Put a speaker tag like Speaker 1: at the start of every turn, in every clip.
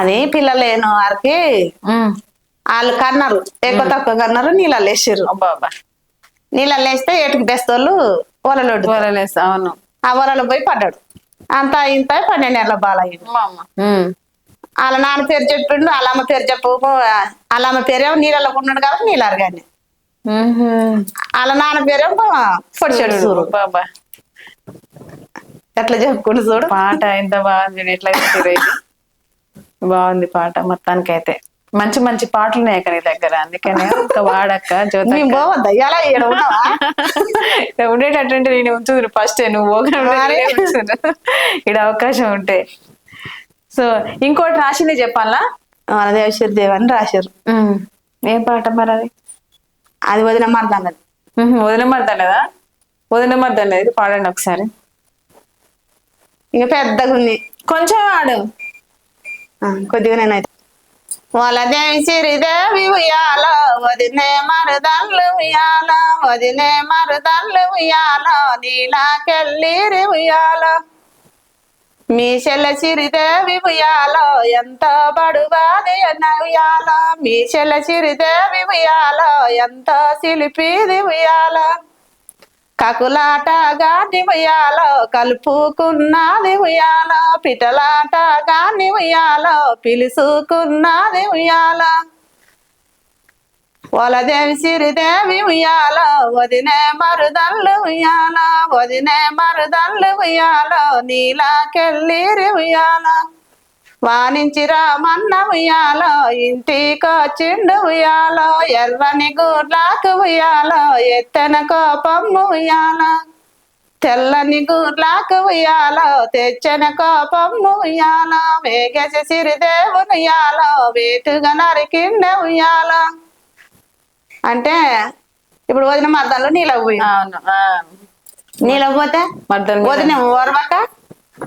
Speaker 1: అది పిల్లలు లేని వారికి. వాళ్ళు కన్నారు ఎక్కువ తక్కువ కన్నారు నీళ్ళల్లో వేస్తే ఏటుకు బెస్తోళ్ళు వలలు వడ్డు
Speaker 2: కూరలేసి అవును.
Speaker 1: ఆ వలలో పోయి పడ్డాడు. అంత ఇంత పన్నెండు నెలల బాలయ్య. వాళ్ళ నాన్న పేరు చెప్పిండు వాళ్ళ అమ్మ పేరు చెప్పు వాళ్ళ అమ్మ పేరేమో నీళ్ళలో ఉన్నాడు కాబట్టి నీళ్ళారు కానీ
Speaker 2: ఉహు.
Speaker 1: వాళ్ళ నాన్న పేరేమో పొడిచాడు
Speaker 2: అబ్బా అబ్బా.
Speaker 1: ఎట్లా చెప్పుకుంటూ చూడు.
Speaker 2: పాట ఎంత బాగుంది ఎట్లా బాగుంది పాట మొత్తానికైతే. మంచి మంచి పాటలు ఉన్నాయి నీ దగ్గర అందుకనే ఇంకా వాడక్క జ్యోత
Speaker 1: ఉన్నావా?
Speaker 2: ఉండేటటువంటి నేను ఉంచుదురు ఫస్ట్ నువ్వు ఇక్కడ అవకాశం ఉంటే. సో ఇంకోటి రాసింది చెప్పాలా?
Speaker 1: మన దేవశ్వరి దేవ్ అని రాశారు.
Speaker 2: ఏం పాట మరి అది?
Speaker 1: అది వదిన మరదన్నది
Speaker 2: వదిన మర్దన్నదా వదిన మర్దన్నది పాడండి ఒకసారి.
Speaker 1: ఇంకా పెద్దగా ఉంది
Speaker 2: కొంచెం ఆడు.
Speaker 1: కొద్దిగా నేనైతే వాళ్ళ ఉయ్యాల వదినే మరుదల్లు ఉయ్యాల వదినే మరుదల్లు ఉయ్యాల నీలాకెళ్ళిరి ఉయ్యాల. మీ చిరిదేవి సిరిదేవి ఉయ్యాల ఎంత బడువాది అన్న ఉయ్యాల. మీ చిరిదేవి సిరిదేవి ఉయ్యాల ఎంత సిలిపిది ఉయ్యాల. కకులాట గాని ఉయ్యాల కలుపుకున్నది ఉయ్యాల. పిటలాట గాని ఉయ్యాల పిలుసుకున్నది ఉయ్యాల. వలదేవి సిరిదేవి ఉయ్యాల వదినే మరుదల్లు ఉయ్యాల వదినే మరుదల్లు ఉయ్యాల నీలాకెళ్ళిరి ఉయ్యాల. వాణించి రామన్న ఉయ్యాల ఇంటికొచ్చిండు ఉయ్యాల ఎర్రని గూర్లాకు ఉయ్యాల ఎత్తన కోపం ఉయ్యాల. తెల్లని గూర్లాకు ఉయ్యాల తెచ్చన కోపమ్ము ఉయ్యాల వేగేసి సిరిదేవుని ఉయ్యాల వేటుగా నరికిండ ఉయ్యాల. అంటే ఇప్పుడు వదిన మద్దలు నీళ్ళకు పోయి. నీళ్ళకు పోతే
Speaker 2: మర్దలు
Speaker 1: వదిన ఓర్వక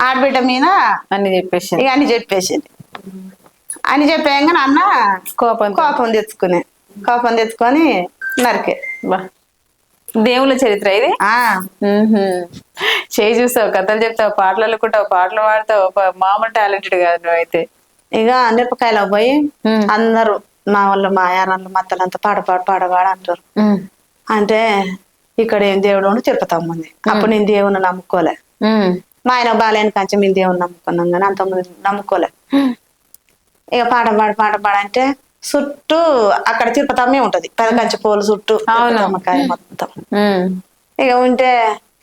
Speaker 1: ఆడబిడ్డ మీద
Speaker 2: అని చెప్పేసి
Speaker 1: ఇక అని చెప్పేసింది. అని చెప్పాక అన్న
Speaker 2: కోపం
Speaker 1: కోపం తెచ్చుకునే కోపం తెచ్చుకొని నరికే.
Speaker 2: బా. దేవుళ్ళ చరిత్ర ఇది. చేయి చూస్తావు కథలు చెప్తావు పాటలు అల్లుకుంటావు పాటలు పాడతావు మామూలు టాలెంటెడ్ కాదు నువ్వైతే.
Speaker 1: ఇక మిరపకాయలో పోయి. అందరూ మా వాళ్ళు మా యారాళ్ళు మత్తలంతా పాడ పాడ పాడ పాడ అంటారు. అంటే ఇక్కడ ఏం దేవుడు ఉండి తిరుపతమ్మంది అప్పుడు నేను దేవుని నమ్ముకోలే. మా ఆయన బాలేని కంచె మేము దేవుని నమ్ముకున్నాం కానీ అంతమంది నమ్ముకోలే. ఇక పాట పాడ పాట పాడ అంటే చుట్టూ అక్కడ తిరుపతమ్మే ఉంటది. పెద్ద కంచె పూలు చుట్టూ. తిరుపతమ్మకాయ మొత్తం. ఇక ఉంటే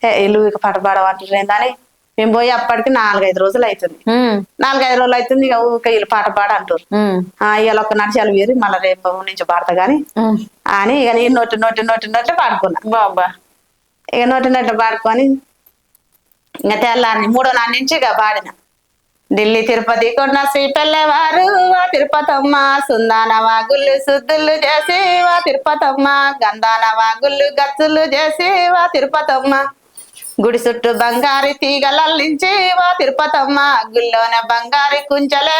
Speaker 1: "ఏ, ఇల్లు ఇక పాట పాడమంటారు ఏందని మేము పోయి అప్పటికి నాలుగైదు రోజులు అవుతుంది. నాలుగైదు రోజులు అవుతుంది ఇక ఊక వీళ్ళు పాట పాడ అంటారు ఇవాళ ఒక నడిచాలు వేరు మళ్ళీ రేపు నుంచి పాడతా గాని. అని ఇక నేను నోటి నోటి నోటి నోటి పాడుకున్నా.
Speaker 2: బాబా
Speaker 1: ఇక నోటి నోటి పాడుకొని ఇంకా తెల్లారి మూడో నాటి నుంచి ఇక పాడిన. ఢిల్లీ తిరుపతి కొండ శ్రీ పెళ్ళవారు వా తిరుపతమ్మ సుందాన వాగుళ్ళు శుద్ధులు చేసి వా తిరుపతమ్మ గంధాన వాగుళ్ళు గచ్చులు చేసి వా తిరుపతమ్మ గుడి చుట్టూ బంగారి తీగలల్లించి వా తిరుపతమ్మ గుళ్ళోన బంగారి కుంచలే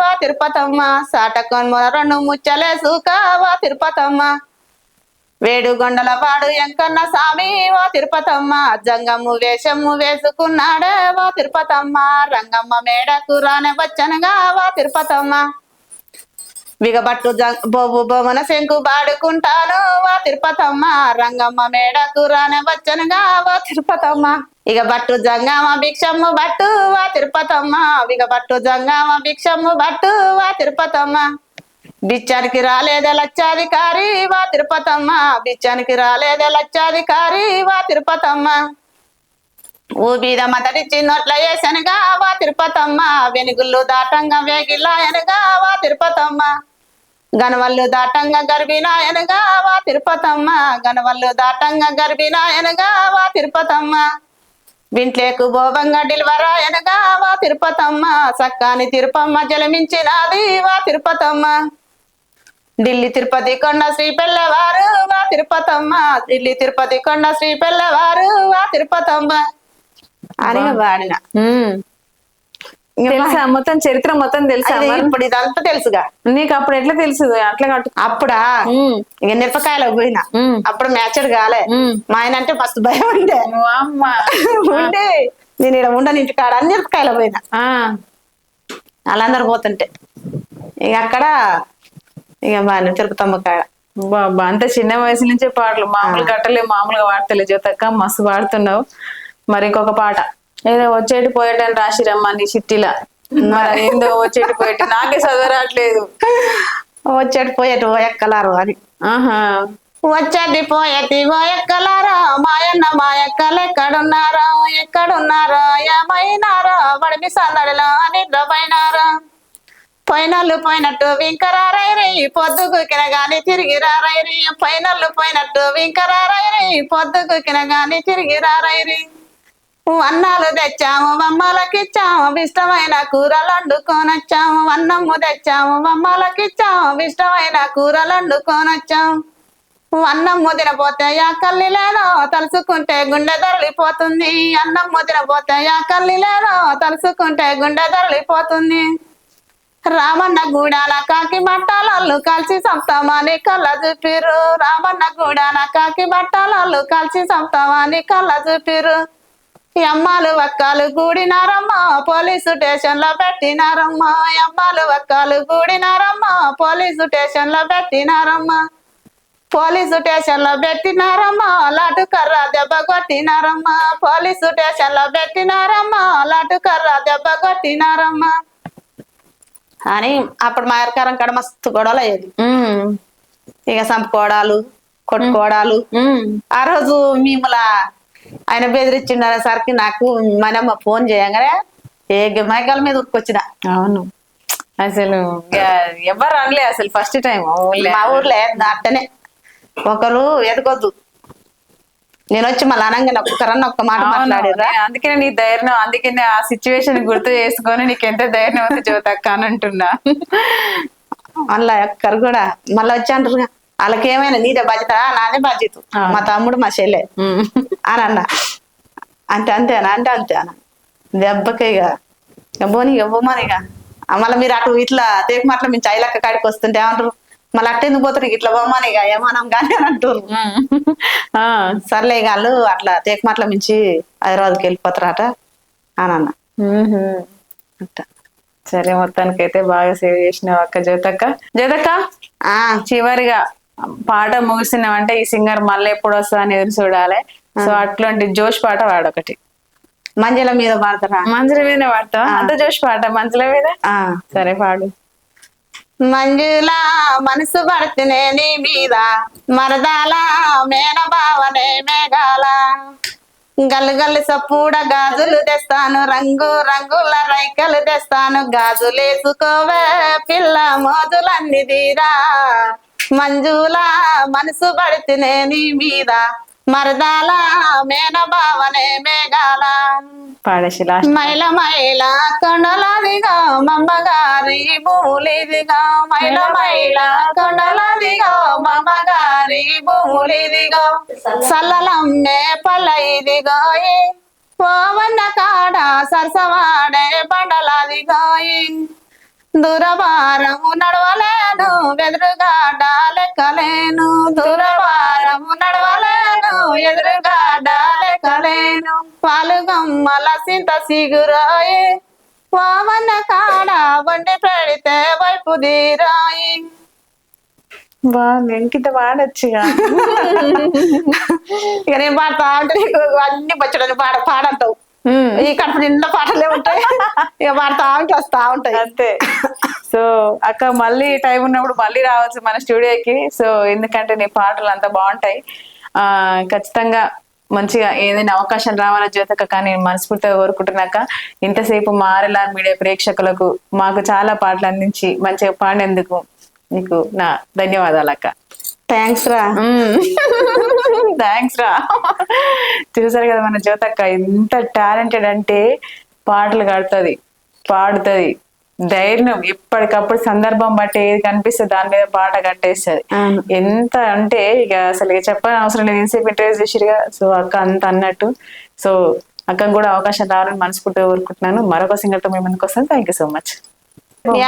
Speaker 1: వా తిరుపతమ్మ సాటకొన్ రెండు ముచ్చలే సూక వా తిరుపతమ్మ వేడుగొండల వాడు ఎంకన్న స్వామి వా తిరుపతమ్మ. జంగమ్మ వేషము వేసుకున్నాడే వా తిరుపతమ్మ. రంగమ్మ మేడకు రానే వచ్చనగా వా తిరుపతమ్మ. బిగబట్టు బొబ్బు బొబు బొమ్మన శంకు బాడుకుంటాను వా తిరుపతమ్మ. రంగమ్మ మేడకు రానే వచ్చనగా వా తిరుపతమ్మ. ఇక బట్టు జంగమ్మ భిక్షమ్ము బట్టు వా తిరుపతమ్మ. ఇక బట్టు జంగమ్మ భిక్షమ్ము బట్టు వా తిరుపతమ్మ. బిచ్చానికి రాలేదే లచ్చాధికారి వా తిరుపతమ్మ. బిచ్చానికి రాలేదే లచ్చాధికారి వా తిరుపతమ్మ. ఊబీద మదరిచి నోట్ల వేసనగా వా తిరుపతమ్మ. వెనుగుళ్ళు దాటంగా వేగిలాయనగా వా తిరుపతమ్మ. గనవల్లు దాటంగా గర్భినాయనగా వా తిరుపతమ్మ. గనవల్లు దాటంగా గర్భినాయనగా వా తిరుపతమ్మ. వింట్లేకు భోగంగా డిల్వరాయనగా వా తిరుపతమ్మ. సక్కాని తిరుపమ్మ జలమించినాది వా తిరుపతమ్మ. ఢిల్లీ తిరుపతి కొండ శ్రీ పెళ్ళవారు వా తిరుపతమ్మ. ఢిల్లీ తిరుపతి కొండ శ్రీ పెళ్ళవారు వా తిరుపతమ్మ. అని వాడిన.
Speaker 2: తెలుసా? మొత్తం చరిత్ర మొత్తం తెలుసా?
Speaker 1: ఇప్పుడు ఇదంతా తెలుసుగా.
Speaker 2: నీకు అప్పుడు ఎట్లా తెలుసు అట్లా కట్టు.
Speaker 1: అప్పుడా. ఇక మిరపకాయలకు పోయినా. అప్పుడు మ్యాచర్ కాలే. మా ఆయన అంటే మస్తు భయం ఉండే.
Speaker 2: అమ్మ.
Speaker 1: ఉండే. నేను ఇక్కడ ఉండని ఇంటికాడ అని మిరపకాయలు పోయినా.
Speaker 2: ఆ.
Speaker 1: వాళ్ళందరూ పోతుంటే. ఇక అక్కడ ఇక బాగా తిరుపతమ్మ కాడ
Speaker 2: బాబా అంత చిన్న వయసు నుంచే పాటలు మామూలు గట్టలే మామూలుగా వాడతలే జ్యోతక్క మస్తు పాడుతున్నావు మరి ఇంకొక పాట. ఏదో వచ్చేటి పోయేటని రాసిరమ్మా నీ చిట్టిలా. మరి ఏందో వచ్చేటి పోయేటి నాకే చదువు రావట్లేదు.
Speaker 1: వచ్చేటి పోయేటి ఓ ఎక్కలారు అని.
Speaker 2: ఆహా.
Speaker 1: వచ్చేటి పోయేటి ఓ ఎక్కలారా మాయన్న మా ఎక్కలు ఎక్కడున్నారా ఎక్కడున్నారా ఏమైనారా వడిమి సందడిలో నిద్రపోయినారా. పైనళ్ళు పోయినట్టు వింకరారైరి పొద్దుగుకిన గాని తిరిగి రారైరి పైనళ్ళు పోయినట్టు వింకరారైరి పొద్దుగుకిన గాని తిరిగి రారైరి అన్నాలు తెచ్చాము బొమ్మలకిచ్చాము ఇష్టమైన కూరలు వండుకొనొచ్చాము అన్నము తెచ్చాము బొమ్మలకిచ్చాము ఇష్టమైన కూరలు వండుకొనొచ్చాము అన్నం ముదిరపోతే యాకల్లి లేదో తలుసుకుంటే గుండె దొరలిపోతుంది అన్నం ముదిరపోతే యాకల్లి లేదో తలుసుకుంటే గుండె దొరలిపోతుంది రామన్న గూడాల కాకి బట్టాలల్లు కలిసి సంతామని కళ్ళ చూపిరు రామన్న గూడాల కాకి బట్టాలల్లు కలిసి సంతామని కళ్ళ చూపిరు ఈ వక్కలు వక్కాలు పోలీసు స్టేషన్లో పెట్టినారమ్మా. ఈ వక్కలు వక్కాలు పోలీసు స్టేషన్లో పెట్టినారమ్మా. పోలీసు స్టేషన్లో పెట్టినారమ్మా లాటు కర్ర దెబ్బ కొట్టినారమ్మా. పోలీసు స్టేషన్లో పెట్టినారమ్మా లాటు కర్ర దెబ్బ కొట్టినారమ్మా. అని అప్పుడు మా ఎరకారం కాడ మస్తు గొడవలు అయ్యేది. ఇక సంపుకోవడాలు కొట్టుకోవడాలు. ఆ రోజు మిమ్మల ఆయన బెదిరించిండేసరికి నాకు మనమ్మ ఫోన్ చేయంగానే ఏ మైకాల మీద ఉరికొచ్చిన.
Speaker 2: అవును. అసలు ఎవరు అనలే అసలు ఫస్ట్ టైం
Speaker 1: మా ఊర్లో. అట్టనే ఒకరు ఎదగొద్దు. నేను వచ్చి మళ్ళీ అనగానే ఒక్కరన్న ఒక్క మాట మాట్లాడిర్రా
Speaker 2: అందుకే నీ ధైర్యం అందుకే ఆ సిచ్యువేషన్ గుర్తు చేసుకొని నీకు ఎంత ధైర్యం ఉంది జ్యోతక్క అని అంటున్నా.
Speaker 1: మళ్ళా ఒక్కరు కూడా మళ్ళీ వచ్చి అంటారు వాళ్ళకి ఏమైనా నీదే బాధ్యత "ఆ, నాదే బాధ్యత. మా తమ్ముడు మా చెల్లె. అని అన్న. అంటే అంతేనా అంటే అంతే అన్న. దెబ్బకి ఇక. ఇక పోనీ ఇక మళ్ళీ మీరు అటు ఇట్లా తేకు మాటలు మేము చైలక్క కాడికి వస్తుంటే ఏమంటారు? మళ్ళీ అట్టెందుకు పోతారు? ఇట్లా పోమని ఇక ఏమనం కానీ అని అంటారు సర్లే ఇక వాళ్ళు అట్లా తేకు మాటల మించి హైదరాబాద్కి వెళ్ళిపోతారట అని అన్న.
Speaker 2: సరే మొత్తానికైతే బాగా సేవ్ చేసినావు అక్క జ్యోతక్క. జ్యోతక్క
Speaker 1: ఆ.
Speaker 2: చివరిగా పాట ముగిసినామంటే ఈ సింగర్ మళ్ళీ ఎప్పుడు వస్తా అని ఎదురు చూడాలి. సో అట్లాంటి జోష్ పాట వాడొకటి.
Speaker 1: మంజల మీద పాడతారా?
Speaker 2: మంజుల మీద పాడతావా? అంత జోష్ పాట మంజుల మీద? సరే పాడు.
Speaker 1: మంజుల మనసు పడుతునే నీ మీద మరదాల మేన భావనే మేఘాల. గల్గల్ సప్పుడ గాజులు తెస్తాను రంగు రంగుల రైకలు తెస్తాను గాజులేసుకోవే పిల్ల మోజులన్నీ తీరా. మంజుల మనసు పడుతునే నీ మీద మరదాల మేన భావనే మేఘాల.
Speaker 2: పాడేసి
Speaker 1: మైల మైల కొండలదిగా మమ్మగారి భూములిదిగా మైల మైల కొండలదిగా మమ్మగారి భూములిదిగా సల్లలమ్మే పల్ల ఇదిగో పోవన్న కాడ సరసవాడే బండలదిగోయి దూరభారము నడవలేను వెదురుగాడ లెక్కలేను. దూరభారము నడవలేను ఎదురుగాడ లెక్కలేను పాలుగమ్మల సింత సిగురాయి. వామన్న కాడ వండి పెడితే వైపు దీరాయి
Speaker 2: బాగుంది ఇంకింత పాడొచ్చుగా
Speaker 1: ఇక నేను పాడతా అంటే నీకు అన్ని బచ్చడని పాడ పాడంటావు.
Speaker 2: ఉమ్.
Speaker 1: ఈ కడుపు నిండా పాటలే ఉంటాయి. ఇక పాడతా ఉంటే వస్తా ఉంటాయి.
Speaker 2: అంతే. సో అక్క మళ్ళీ టైం ఉన్నప్పుడు మళ్ళీ రావచ్చు మన స్టూడియోకి సో ఎందుకంటే నీ పాటలు అంత బాగుంటాయి. ఆ ఖచ్చితంగా మంచిగా ఏదైనా అవకాశం రావాలని జ్యోతక కానీ నేను మనస్ఫూర్తిగా కోరుకుంటున్నాక ఇంతసేపు మా ఆర్ఎల్ఆర్ మీడియా ప్రేక్షకులకు మాకు చాలా పాటలు అందించి మంచిగా పాడినందుకు నీకు నా ధన్యవాదాలు అక్క.
Speaker 1: థ్యాంక్స్ రా.
Speaker 2: థ్యాంక్స్ రా. చూసారు కదా మన జ్యోతక్క ఎంత టాలెంటెడ్ అంటే పాటలు కడుతుంది పాడుతుంది. ధైర్యం ఎప్పటికప్పుడు సందర్భం బట్టి ఏది కనిపిస్తే దాని మీద పాట కట్టేస్తుంది. ఎంత అంటే ఇక అసలు ఇక చెప్పని అవసరం లేదు. ఎంతసేపు ఇంటర్వ్యూ చేసిరుగా సో అక్క అంత అన్నట్టు. సో అక్కకు కూడా అవకాశం రావాలని మనస్ఫూర్తిగా కోరుకుంటున్నాను. మరొక సింగర్తో మేము ముందుకు వస్తాను. Thank you so much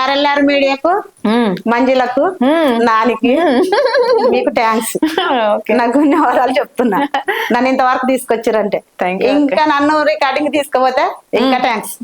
Speaker 1: RLR మీడియాకు మంజులకు నానికి మీకు థ్యాంక్స్
Speaker 2: ఓకే
Speaker 1: నాకు ధన్యవాదాలు చెప్తున్నా. నన్ను ఇంతవరకు తీసుకొచ్చారంటే ఇంకా నన్ను రికార్డింగ్ తీసుకుపోతే ఇంకా థ్యాంక్స్